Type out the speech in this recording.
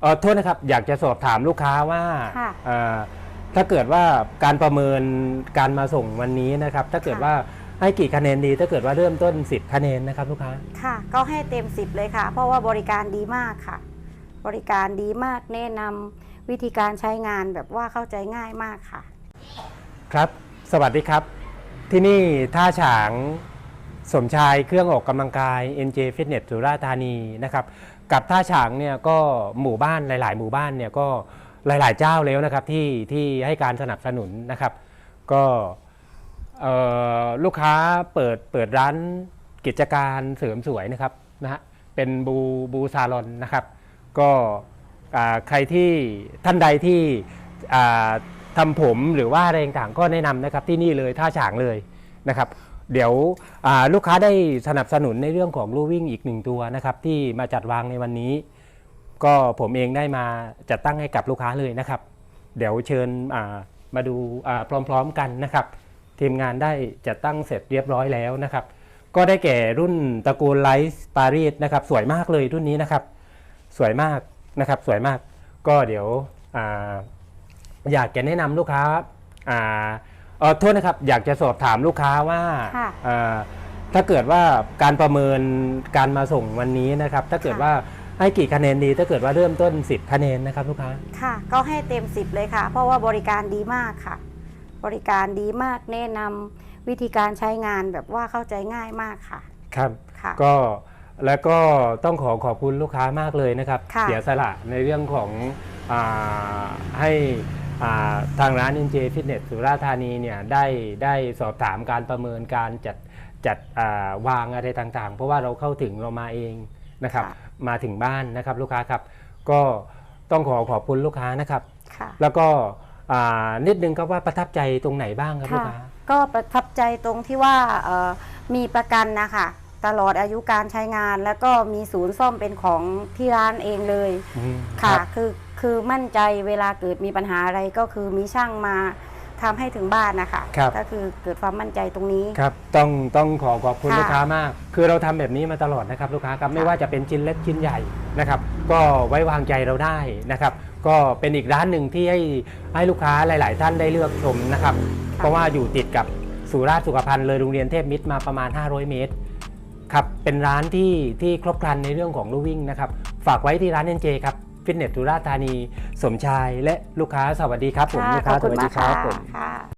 เออโทษนะครับ อยากจะสอบถามลูกค้าว่าค่ะ เอ่อถ้าเกิดว่าการประเมินการมาส่งวันนี้นะครับ ถ้าเกิดค่ะว่าให้กี่คะแนนดี ถ้าเกิดว่าเริ่มต้น 10 คะแนนนะครับ ลูกค้า ค่ะ ก็ให้เต็ม 10 เลยค่ะ เพราะว่าบริการดีมากค่ะ บริการดีมากแนะนำวิธีการใช้งานแบบว่าเข้าใจง่ายมากค่ะ ครับ สวัสดีครับ ที่นี่ท่าฉาง สมชายเครื่องออกกำลังกาย NJ Fitness สุราษฎร์ธานีนะครับกับท่าฉางเนี่ยก็หมู่บ้านหลาย ๆ หมู่บ้านเนี่ยก็หลาย ๆ เจ้าแล้วนะครับที่ที่ให้การสนับสนุนนะครับ ก็ลูกค้าเปิดเปิดร้านกิจการเสริมสวยนะครับนะฮะเป็นบูบูซาลอนนะครับ ก็ใครที่ท่านใดที่ทำผมหรือว่าอะไรต่างๆก็แนะนำนะครับที่นี่เลยท่าฉางเลยนะครับ เดี๋ยวลูกค้าได้สนับสนุนในเรื่องของลู่วิ่งอีกหนึ่งตัวนะครับที่มาจัดวางในวันนี้ ก็ผมเองได้มาจัดตั้งให้กับลูกค้าเลยนะครับ เดี๋ยวเชิญอ่ามาดูพร้อมๆกันนะครับ ทีมงานได้จัดตั้งเสร็จเรียบร้อยแล้วนะครับ ก็ได้แก่รุ่นตระกูลไลท์ปารีสนะครับสวยมากเลยรุ่นนี้นะครับ สวยมากนะครับสวยมากก็เดี๋ยวออยากจะแนะนำลูกค้า เออโทษนะครับ อยากจะสอบถามลูกค้าว่าค่ะอ่าถ้าเกิดว่าการประเมินการมาส่งวันนี้นะครับ ถ้าเกิดค่ะ ว่าให้กี่คะแนนดี ถ้าเกิดว่าเริ่มต้น 10 คะแนนนะครับลูกค้า ค่ะ ก็ให้เต็ม 10 เลยค่ะ เพราะว่าบริการดีมากค่ะ บริการดีมากแนะนำวิธีการใช้งานแบบว่าเข้าใจง่ายมากค่ะครับ ค่ะ ก็แล้วก็ต้องขอขอบคุณลูกค้ามากเลยนะครับ ค่ะเสียสละในเรื่องของอาให้อ่า ทางร้าน NJ Fitness สุราษฎร์ธานีเนี่ยได้ได้สอบถามการประเมินการจัดจัดอ่าวางอะไรต่างๆ เพราะว่าเราเข้าถึงเรามาเองนะครับค่ะมาถึงบ้านนะครับลูกค้าครับ ก็ต้องขอขอบคุณลูกค้านะครับค่ะแล้วก็อ่านิดนึงครับว่าประทับใจตรงไหนบ้างครับลูกค่ะค้าก็ประทับใจตรงที่ว่าเอ่อมีประกันนะคะตลอดอายุการใช้งาน แล้วก็มีศูนย์ซ่อมเป็นของที่ร้านเองเลยอืมค่ะรับคือ คือมั่นใจเวลาเกิดมีปัญหาอะไรก็คือมีช่างมาทำให้ถึงบ้านนะคะครับ ก็คือเกิดความมั่นใจตรงนี้ ครับ ต้องต้องขอขอบคุณค่ะลูกค้ามาก คือเราทำแบบนี้มาตลอดนะครับลูกค้าครับไม่ค่ะว่าจะเป็นชิ้นเล็กชิ้นใหญ่นะครับ ก็ไว้วางใจเราได้นะครับ ก็เป็นอีกร้านหนึ่งที่ให้ให้ลูกค้าหลาย ๆ ท่านได้เลือกชมนะครับ เพราะว่าอยู่ติดกับสุราษฎร์สุขภัณฑ์เลยโรงเรียนเทพมิตรมาประมาณ 500 เมตรครับเป็นร้านที่ที่ครบครันในเรื่องของลู่วิ่งนะครับ ฝากไว้ที่ร้านเอ็นเจครับ ฟิตเนสสุราษฎร์ธานี สมชายและลูกค้าสวัสดีครับผมค่ะลูกขค้าอบสคุณวัสมาดีกครัค่ะบผม ค่ะ